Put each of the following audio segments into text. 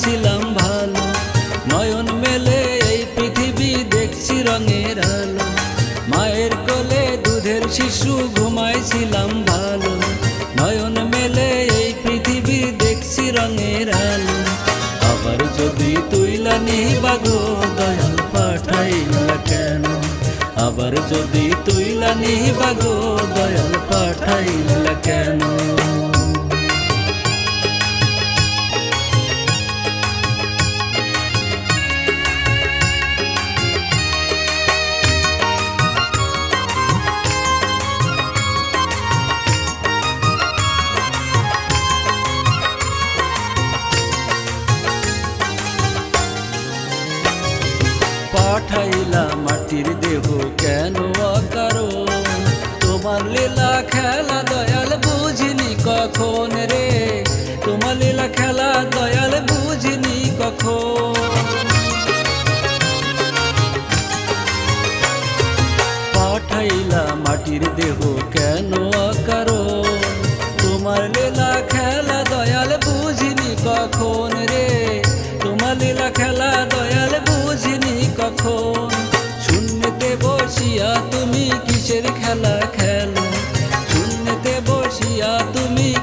ছিলাম ভালো। নয়ন মেলে এই পৃথিবী দেখছি রঙের আলো। মায়ের কোলে দুধের শিশু ঘুমাইছিলাম ভালো। নয়ন মেলে এই পৃথিবী দেখছি রঙের আলো। আবার যদি তুই লানি বাগো দয়াল পাঠাই না কেন? আবার যদি তুই লানি বাগো দয়াল পাঠাই না মাটির দেহ কেন কারও তোমার লীলা খেলা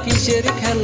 কিসের খেলা?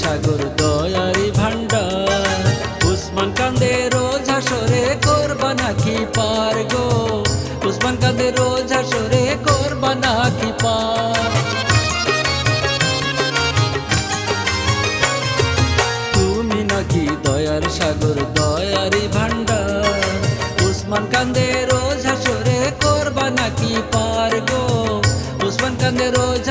সাগর দয়ারি ভান্ডার উসমান কান্দে রোজ হাসরে করবা নাকি পার গো। উসমান কান্দে রোজ হাসরে করবা নাকি পার। তুমি নাকি দয়ার সাগর দয়ারি ভান্ডার উসমান কান্দে রোজ হাসরে করবা নাকি পার গো। উসমান রোজ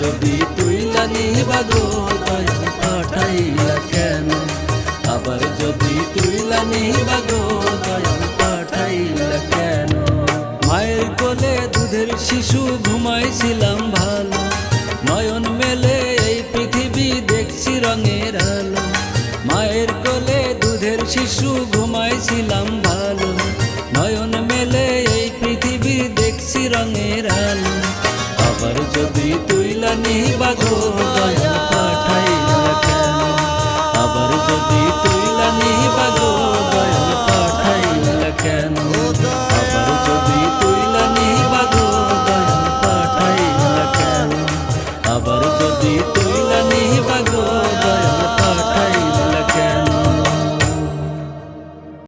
যদি তুইলা নিবা গো দয়াল পাঠাইলা কেন? আবার যদি তুইলা নিবা গো দয়াল পাঠাইলা কেন? মায়ের কোলে দুধের শিশু ঘুমাইছিলাম ভালো। নয়ন মেলে এই পৃথিবী দেখছি রঙের আলো। মায়ের কোলে দুধের শিশু তুমি বাগো দয়া পাঠাইলা কেন? আবার যদি তুইলা নি বাগো দয়া পাঠাইলা কেন? আবার যদি তুইলা নি বাগো দয়া তুই